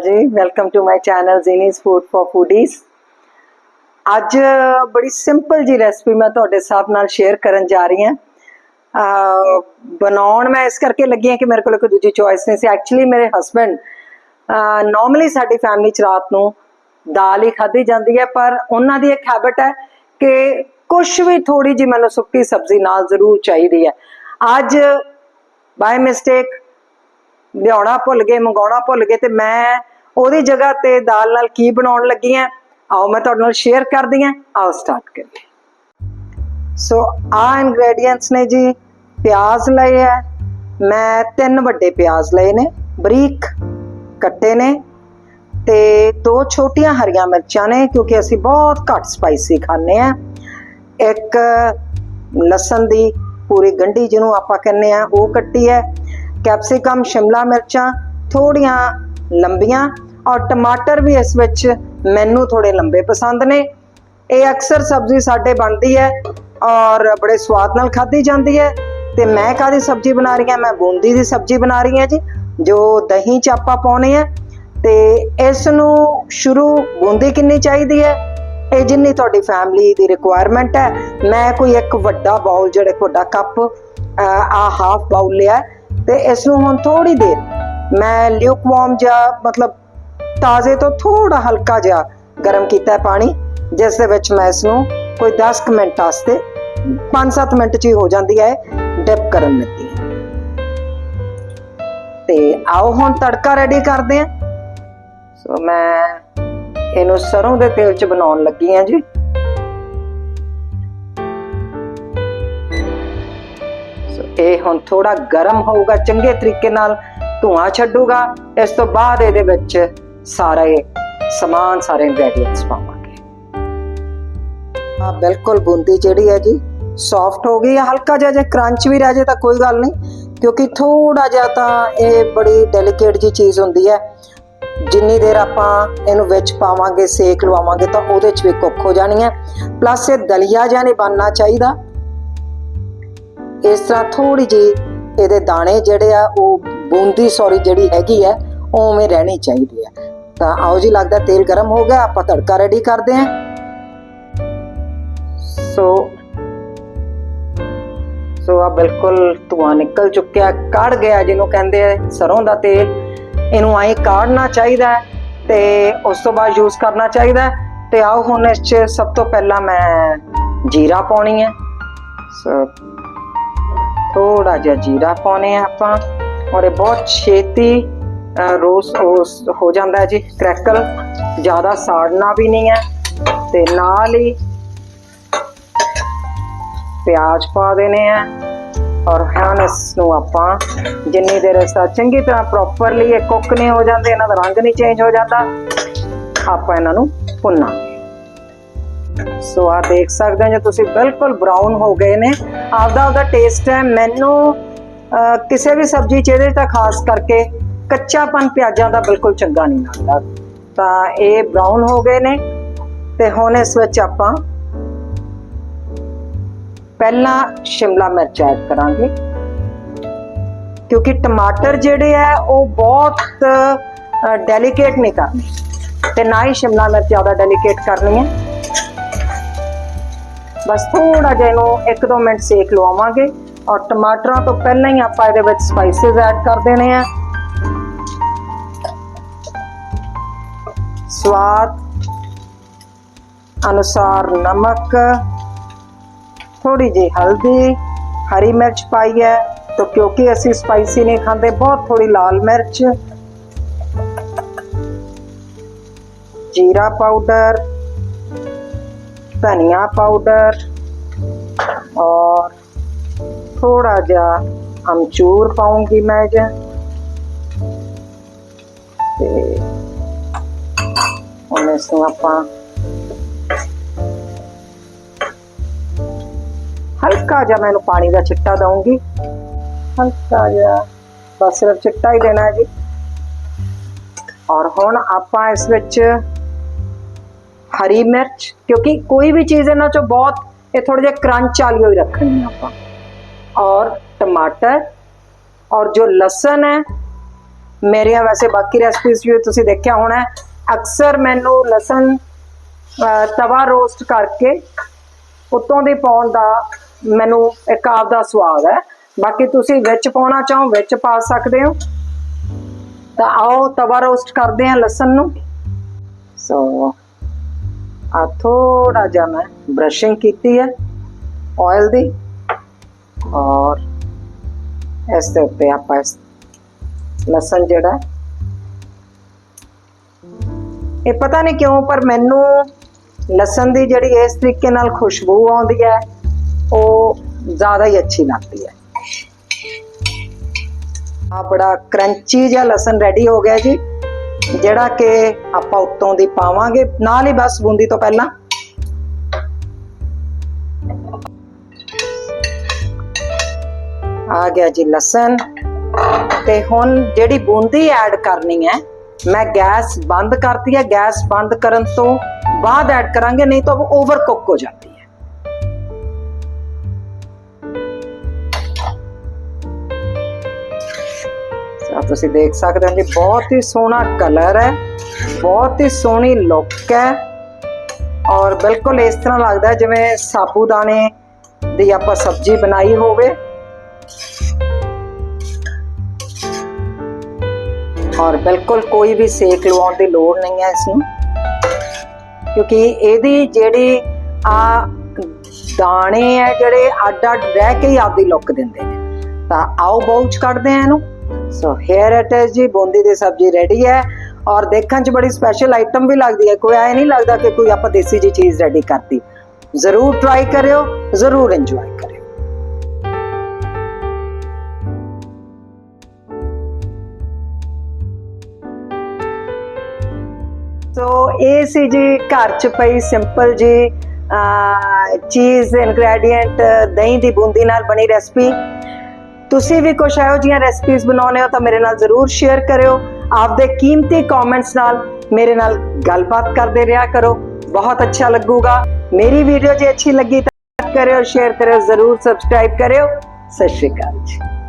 ਅਕਾਲ ਜੀ welcome to my channel ਜ਼ੀਨੀਸ food for foodies ਅੱਜ ਬੜੀ ਸਿੰਪਲ ਜੀ ਰੈਸਪੀ ਮੈਂ ਤੁਹਾਡੇ ਸਾਥ ਨਾਲ ਸ਼ੇਅਰ ਕਰਨ ਜਾ ਰਹੀ ਹਾਂ। ਬਣਾਉਣ ਮੈਂ ਇਸ ਕਰਕੇ ਲੱਗੀ ਹਾਂ ਕਿ ਮੇਰੇ ਕੋਲ ਕੋਈ ਦੂਜੀ ਚੋਇਸ ਨਹੀਂ ਸੀ। ਐਕਚੁਅਲੀ ਮੇਰੇ ਹਸਬੰਡ ਨਾਰਮਲੀ ਸਾਡੀ ਫੈਮਿਲੀ ਚ ਰਾਤ ਨੂੰ ਦਾਲ ਹੀ ਖਾਧੀ ਜਾਂਦੀ ਹੈ, ਪਰ ਉਹਨਾਂ ਦੀ ਇੱਕ ਹੈਬਿਟ ਹੈ ਕਿ ਕੁਝ ਵੀ ਥੋੜੀ ਜੀ ਮੈਨੂੰ ਸੁੱਕੀ ਸਬਜ਼ੀ ਨਾਲ ਜ਼ਰੂਰ ਚਾਹੀਦੀ ਹੈ। ਅੱਜ ਬਾਈ ਮਿਸਟੇਕ ਲਿਆਉਣਾ ਭੁੱਲ ਗਏ, ਮੰਗਾਉਣਾ ਭੁੱਲ ਗਏ ਤੇ ਮੈਂ ਉਹਦੀ ਜਗ੍ਹਾ ਤੇ ਦਾਲ ਨਾਲ ਕੀ ਬਣਾਉਣ ਲੱਗੀ ਆ ਆਓ ਮੈਂ ਤੁਹਾਡੇ ਨਾਲ ਸ਼ੇਅਰ ਕਰਦੀ ਆ ਆਓ ਸਟਾਰਟ ਕਰੀਏ। ਸੋ ਆ ਇਨਗਰੀਡੀਅੰਟਸ ਨੇ ਜੀ, ਪਿਆਜ਼ ਲਏ ਹੈ ਮੈਂ ਤਿੰਨ ਵੱਡੇ ਪਿਆਜ਼ ਲਏ ਨੇ, ਬਰੀਕ, ਕੱਟੇ ਨੇ, ਤੇ ਦੋ ਛੋਟੀਆਂ ਹਰੀਆਂ ਮਿਰਚਾਂ ਨੇ, ਕਿਉਂਕਿ ਅਸੀਂ ਬਹੁਤ ਘੱਟ ਸਪਾਈਸੀ ਖਾਂਦੇ ਆ ਇੱਕ ਲਸਣ ਦੀ ਪੂਰੀ ਗੰਢੀ ਜਿਹਨੂੰ ਆਪਾਂ ਕਹਿੰਦੇ ਆ ਉਹ ਕੱਟੀ ਹੈ। ਕੈਪਸਿਕਮ, ਸ਼ਿਮਲਾ ਮਿਰਚਾਂ, ਥੋੜੀਆਂ ਲੰਬੀਆਂ ਔਰ ਟਮਾਟਰ ਵੀ ਇਸ ਵਿੱਚ ਮੈਨੂੰ ਥੋੜੇ ਲੰਬੇ ਪਸੰਦ ਨੇ। ਇਹ ਅਕਸਰ ਸਬਜ਼ੀ ਸਾਡੇ ਬਣਦੀ ਹੈ ਔਰ ਬੜੇ ਸਵਾਦ ਨਾਲ ਖਾਧੀ ਜਾਂਦੀ ਹੈ। ਤੇ ਮੈਂ ਕਾਦੀ ਸਬਜ਼ੀ ਬਣਾ ਰਹੀ ਹਾਂ? ਮੈਂ ਬੂੰਦੀ ਦੀ ਸਬਜ਼ੀ ਬਣਾ ਰਹੀ ਹਾਂ ਜੀ, ਜੋ ਦਹੀਂ ਚ ਆਪਾਂ ਪਾਉਣੇ ਆ। ਤੇ ਇਸ ਨੂੰ ਸ਼ੁਰੂ ਬੂੰਦੀ ਕਿੰਨੀ ਚਾਹੀਦੀ ਹੈ? ਇਹ ਜਿੰਨੀ ਤੁਹਾਡੀ ਫੈਮਿਲੀ ਦੀ ਰਿਕੁਆਇਰਮੈਂਟ ਹੈ। ਮੈਂ ਕੋਈ ਇੱਕ ਵੱਡਾ ਬਾਉਲ ਜਿਹੜਾ ਵੱਡਾ ਕੱਪ ਆ ਹਾਫ ਬਾਉਲ ਲਿਆ ਤੇ ਇਸ ਨੂੰ ਹੁਣ ਥੋੜੀ ਦੇਰ ਮੈਂ ਲਿਊਕਵਾਰਮ ਜਾਂ ਮਤਲਬ ਤਾਜ਼ੇ ਤੋਂ ਥੋੜਾ ਹਲਕਾ ਜਿਹਾ ਗਰਮ ਕੀਤਾ ਹੈ ਪਾਣੀ, ਜਿਸ ਦੇ ਵਿੱਚ ਮੈਂ ਇਸ ਨੂੰ ਕੋਈ 10 ਮਿੰਟ ਵਾਸਤੇ 5-7 ਮਿੰਟ ਚ ਹੀ ਹੋ ਜਾਂਦੀ ਹੈ ਡਿਪ ਕਰਨ ਲੱਗੀ ਤੇ ਆਓ ਹੁਣ ਤੜਕਾ ਰੈਡੀ ਕਰਦੇ ਹਾਂ। ਸੋ ਮੈਂ ਇਹਨੂੰ ਸਰੋਂ ਦੇ ਤੇਲ ਚ ਬਣਾਉਣ ਲੱਗੀ ਹਾਂ ਜੀ। ਇਹ ਹੁਣ ਥੋੜਾ ਗਰਮ ਹੋਊਗਾ ਚੰਗੇ ਤਰੀਕੇ ਨਾਲ। ਧੂਆਂ ਛੱਡੂਗਾ, ਇਸ ਤੋਂ ਬਾਅਦ ਇਹਦੇ ਵਿੱਚ ਸਾਰੇ ਸਮਾਨ ਸਾਰੇ ਇੰਗਰੀਡੀਅੰਟਸ ਪਾਵਾਂਗੇ। ਆ ਬਿਲਕੁਲ ਬੂੰਦੀ ਜਿਹੜੀ ਹੈ ਜੀ ਸੌਫਟ ਹੋ ਗਈ ਹਲਕਾ ਜਿਹਾ ਜੇ ਕਰੰਚ ਵੀ ਰਹਿ ਜੇ ਤਾਂ ਕੋਈ ਗੱਲ ਨਹੀਂ, ਕਿਉਂਕਿ ਥੋੜਾ ਜਿਹਾ ਤਾਂ ਇਹ ਬੜੀ ਡੈਲੀਕੇਟ ਜੀ ਚੀਜ਼ ਹੁੰਦੀ ਹੈ। ਜਿੰਨੀ ਦੇਰ ਆਪਾਂ ਇਹਨੂੰ ਵਿੱਚ ਪਾਵਾਂਗੇ, ਸੇਕ ਲਵਾਵਾਂਗੇ ਤਾਂ ਉਹਦੇ ਚ ਵੀ ਕੁੱਕ ਹੋ ਜਾਣੀ ਹੈ। ਪਲੱਸ ਇਹ ਦਲੀਆ ਜਿਹਾ ਨਹੀਂ ਬਣਨਾ ਚਾਹੀਦਾ। ਇਸ ਤਰ੍ਹਾਂ ਥੋੜੀ ਜੀ ਇਹਦੇ ਦਾਣੇ ਜਿਹੜੇ ਆ, ਉਹ ਬੂੰਦੀ ਸੌਰੀ ਜਿਹੜੀ ਹੈਗੀ ਹੈ, ਉਹ ਉਵੇਂ ਰਹਿਣੀ ਚਾਹੀਦੀ ਹੈ। ਤਾਂ ਆਓ ਜੀ, ਲੱਗਦਾ ਤੇਲ ਗਰਮ ਹੋ ਗਿਆ, ਆਪਾਂ ਤੜਕਾ ਰੈਡੀ ਕਰਦੇ ਹਾਂ। ਸੋ ਸੋ ਆ ਬਿਲਕੁਲ ਧੂਆਂ ਨਿਕਲ ਚੁੱਕਿਆ, ਕੜ ਗਿਆ ਜਿਹਨੂੰ ਕਹਿੰਦੇ ਆ ਸਰੋਂ ਦਾ ਤੇਲ। ਇਹਨੂੰ ਆਏ ਕਾੜਨਾ ਚਾਹੀਦਾ ਤੇ ਉਸ ਤੋਂ ਬਾਅਦ ਯੂਜ਼ ਕਰਨਾ ਚਾਹੀਦਾ ਤੇ ਆਓ ਹੁਣ ਇਸ 'ਚ ਸਭ ਤੋਂ ਪਹਿਲਾਂ ਮੈਂ ਜੀਰਾ ਪਾਉਣੀ ਹੈ। ਸੋ ਥੋੜਾ ਜਿਹਾ ਜੀਰਾ ਪਾਉਣੇ ਆ ਆਪਾਂ। ਔਰ ਇਹ ਬਹੁਤ ਛੇਤੀ ਰੋਸ ਹੋ ਜਾਂਦਾ ਜੀ, ਕ੍ਰੈਕਲ। ਜ਼ਿਆਦਾ ਸਾੜਨਾ ਵੀ ਨਹੀਂ ਹੈ ਤੇ ਨਾਲ ਹੀ ਪਿਆਜ਼ ਪਾ ਦੇਣੇ ਆ ਔਰ ਹੁਣ ਨੂੰ ਆਪਾਂ ਜਿੰਨੀ ਦੇਰ ਇਸ ਦਾ ਚੰਗੀ ਤਰ੍ਹਾਂ ਪ੍ਰੋਪਰਲੀ ਇਹ ਕੁੱਕ ਨਹੀਂ ਹੋ ਜਾਂਦੇ, ਇਹਨਾਂ ਦਾ ਰੰਗ ਨਹੀਂ ਚੇਂਜ ਹੋ ਜਾਂਦਾ, ਆਪਾਂ ਇਹਨਾਂ ਨੂੰ ਭੁੰਨਾਂਗੇ ਸੋ ਆ ਦੇਖ ਸਕਦੇ ਹੋ ਜੇ ਤੁਸੀਂ ਬਿਲਕੁਲ ਬਰਾਊਨ ਹੋ ਗਏ ਨੇ, ਆਪਦਾ ਆਪਦਾ ਟੇਸਟ ਹੈ, ਮੈਨੂੰ ਕਿਸੇ ਵੀ ਸਬਜ਼ੀ ਚ ਇਹਦੇ ਤਾਂ ਖਾਸ ਕਰਕੇ ਕੱਚਾਪਨ ਪਿਆਜ਼ਾਂ ਦਾ ਬਿਲਕੁਲ ਚੰਗਾ ਨਹੀਂ ਲੱਗਦਾ। ਤਾਂ ਇਹ ਬਰਾਊਨ ਹੋ ਗਏ ਨੇ ਤੇ ਹੁਣ ਇਸ ਵਿੱਚ ਆਪਾਂ ਪਹਿਲਾਂ ਸ਼ਿਮਲਾ ਮਿਰਚ ਐਡ ਕਰਾਂਗੇ। ਕਿਉਂਕਿ ਟਮਾਟਰ ਜਿਹੜੇ ਆ, ਉਹ ਬਹੁਤ ਡੈਲੀਕੇਟ ਨਹੀਂ ਕਰਨੇ ਤੇ। ਨਾ ਹੀ ਸ਼ਿਮਲਾ ਮਿਰਚ ਜ਼ਿਆਦਾ ਡੈਲੀਕੇਟ ਕਰਨੀ ਹੈ। ਬਸ ਥੋੜਾ ਜਿਹਾ ਇਹਨੂੰ 1-2 ਮਿੰਟ ਸੇਕ ਲਵਾਵਾਂਗੇ। ਔਰ ਟਮਾਟਰਾਂ ਤੋਂ ਪਹਿਲਾਂ ਹੀ ਆਪਾਂ ਇਹਦੇ ਵਿੱਚ ਸਪਾਈਸਸ ਐਡ ਕਰ ਦੇਣੇ ਆ। ਸਵਾਦ ਅਨੁਸਾਰ ਨਮਕ ਥੋੜੀ ਜਿਹੀ ਹਲਦੀ, ਹਰੀ ਮਿਰਚ ਪਾਈ ਹੈ ਤਾਂ ਕਿਉਂਕਿ ਅਸੀਂ ਸਪਾਈਸੀ ਨਹੀਂ ਖਾਂਦੇ, ਬਹੁਤ ਥੋੜੀ ਲਾਲ ਮਿਰਚ, ਜੀਰਾ ਪਾਊਡਰ ਧਨੀਆ ਪਾਊਡਰ ਔਰ थोड़ा ਜਿਹਾ ਅਮਚੂਰ ਪਾਉਂਗੀ ਮੈਂ ਜੀ। ਤੇ ਹੁਣ ਇਸ ਨੂੰ ਆਪਾਂ ਹਲਕਾ ਜਿਹਾ ਮੈਨੂੰ ਪਾਣੀ ਦਾ ਛਿੱਟਾ ਦਊਂਗੀ। ਹਲਕਾ ਜਿਹਾ ਬਸ ਸਿਰਫ ਛਿੱਟਾ ਹੀ ਦੇਣਾ ਹੈ ਜੀ। ਔਰ ਹੁਣ ਆਪਾਂ ਇਸ ਵਿੱਚ ਹਰੀ ਮਿਰਚ, ਕਿਉਂਕਿ ਕੋਈ ਵੀ ਚੀਜ਼ ਇਹਨਾਂ ਚੋਂ ਬਹੁਤ ਇਹ ਥੋੜੇ ਜਿਹਾ ਕਰੰਚ ਵਾਲੀ ਹੋਈ ਰੱਖਣੀ ਆਪਾਂ। ਔਰ ਟਮਾਟਰ ਔਰ ਜੋ ਲਸਣ ਹੈ ਮੇਰੀਆਂ ਵੈਸੇ ਬਾਕੀ ਰੈਸਪੀਜ਼ ਵੀ ਤੁਸੀਂ ਦੇਖਿਆ ਹੋਣਾ ਅਕਸਰ ਮੈਨੂੰ ਲਸਣ ਤਵਾ ਰੋਸਟ ਕਰਕੇ ਉੱਤੋਂ ਦੀ ਪਾਉਣ ਦਾ ਮੈਨੂੰ ਇੱਕ ਆਪ ਦਾ ਸਵਾਦ ਹੈ। ਬਾਕੀ ਤੁਸੀਂ ਵਿੱਚ ਪਾਉਣਾ ਚਾਹੋ, ਵਿੱਚ ਪਾ ਸਕਦੇ ਹੋ। ਤਾਂ ਆਓ ਤਵਾ ਰੋਸਟ ਕਰਦੇ ਹਾਂ ਲਸਣ ਨੂੰ। ਸੋ ਆ ਥੋੜਾ ਜਿਹਾ ਮੈਂ ਬ੍ਰਸ਼ਿੰਗ ਕੀਤੀ ਹੈ ਆਇਲ ਦੀ। ਔਰ ਇਸ ਦੇ ਉੱਤੇ ਆਪਾਂ ਇਸ ਲਸਣ ਜਿਹੜਾ ਇਹ ਪਤਾ ਨਹੀਂ ਕਿਉਂ, ਪਰ ਮੈਨੂੰ ਲਸਣ ਦੀ ਜਿਹੜੀ ਇਸ ਤਰੀਕੇ ਨਾਲ ਖੁਸ਼ਬੂ ਆਉਂਦੀ ਹੈ, ਉਹ ਜ਼ਿਆਦਾ ਹੀ ਅੱਛੀ ਲੱਗਦੀ ਹੈ। ਆ ਬੜਾ ਕਰੰਚੀ ਜਿਹਾ ਲਸਣ ਰੈਡੀ ਹੋ ਗਿਆ ਜੀ, ਜਿਹੜਾ ਕਿ ਆਪਾਂ ਉੱਤੋਂ ਦੀ ਪਾਵਾਂਗੇ। ਨਾਲ ਹੀ ਬਸ ਬੂੰਦੀ ਤੋਂ ਪਹਿਲਾਂ ਆ ਗਿਆ ਜੀ ਲਸਣ। ਤੇ ਹੁਣ ਜਿਹੜੀ ਬੂੰਦੀ ਐਡ ਕਰਨੀ ਹੈ, ਮੈਂ ਗੈਸ ਬੰਦ ਕਰਤੀ ਹੈ। ਗੈਸ ਬੰਦ ਕਰਨ ਤੋਂ ਬਾਅਦ ਐਡ ਕਰਾਂਗੇ, ਨਹੀਂ ਤਾਂ ਉਹ ਓਵਰ ਕੁੱਕ ਹੋ ਜਾਂਦੀ ਹੈ। ਸੋ ਤੁਸੀਂ ਦੇਖ ਸਕਦੇ ਹੋ ਜੀ, ਬਹੁਤ ਹੀ ਸੋਹਣਾ ਕਲਰ ਹੈ, ਬਹੁਤ ਹੀ ਸੋਹਣੀ ਲੁੱਕ ਹੈ। ਔਰ ਬਿਲਕੁਲ ਇਸ ਤਰ੍ਹਾਂ ਲੱਗਦਾ ਹੈ ਜਿਵੇਂ ਸਾਬੂਦਾਣੇ ਦੀ ਆਪਾਂ ਸਬਜ਼ੀ ਬਣਾਈ ਹੋਵੇ। ਔਰ ਬਿਲਕੁਲ ਕੋਈ ਵੀ ਸੇਕ ਲਵਾਉਣ ਦੀ ਲੋੜ ਨਹੀਂ ਹੈ ਇਸ ਨੂੰ। ਕਿਉਂਕਿ ਇਹਦੀ ਜਿਹੜੀ ਆ ਦਾਣੇ ਹੈ ਜਿਹੜੇ ਅੱਡ ਅੱਡ ਰਹਿ ਕੇ ਹੀ ਆਪਦੀ ਲੁੱਕ ਦਿੰਦੇ ਨੇ। ਤਾਂ ਆਓ ਬਾਉਲ ਕੱਢਦੇ ਆ ਇਹਨੂੰ। ਸੋ ਹੇਅਰ ਇਟ ਇਜ਼ ਜੀ, ਬੂੰਦੀ ਦੀ ਸਬਜ਼ੀ ਰੈਡੀ ਹੈ। ਔਰ ਦੇਖਣ ਚ ਬੜੀ ਸਪੈਸ਼ਲ ਆਈਟਮ ਵੀ ਲੱਗਦੀ ਹੈ। ਕੋਈ ਐ ਨਹੀਂ ਲੱਗਦਾ ਕਿ ਕੋਈ ਆਪਾਂ ਦੇਸੀ ਜੀ ਚੀਜ਼ ਰੈਡੀ ਕਰਤੀ। ਜ਼ਰੂਰ ਟਰਾਈ ਕਰਿਓ, ਜ਼ਰੂਰ ਇੰਜੋਏ ਕਰਿਓ। ਸੋ ਇਹ ਸੀ ਜੀ ਘਰ ਚ ਪਈ ਸਿੰਪਲ ਜੀ ਚੀਜ਼ ਇਨਗਰੀਡੀਐਂਟ ਦਹੀਂ ਦੀ ਬੂੰਦੀ ਨਾਲ ਬਣੀ ਰੈਸਪੀ ਤੁਸੀਂ ਵੀ ਕੁਝ ਇਹੋ ਜਿਹੀਆਂ ਰੈਸਪੀਜ਼ ਬਣਾਉਣੇ ਹੋ ਤਾਂ ਮੇਰੇ ਨਾਲ ਜ਼ਰੂਰ ਸ਼ੇਅਰ ਕਰਿਓ। ਆਪਦੇ ਕੀਮਤੀ ਕਮੈਂਟਸ ਨਾਲ ਮੇਰੇ ਨਾਲ ਗੱਲਬਾਤ ਕਰਦੇ ਰਿਹਾ ਕਰੋ। ਬਹੁਤ ਅੱਛਾ ਲੱਗੂਗਾ। ਮੇਰੀ ਵੀਡੀਓ ਜੇ ਅੱਛੀ ਲੱਗੀ ਤਾਂ ਕਰਿਓ ਸ਼ੇਅਰ ਕਰਿਓ, ਜ਼ਰੂਰ ਸਬਸਕ੍ਰਾਈਬ ਕਰਿਓ। ਸਤਿ ਸ਼੍ਰੀ ਅਕਾਲ ਜੀ।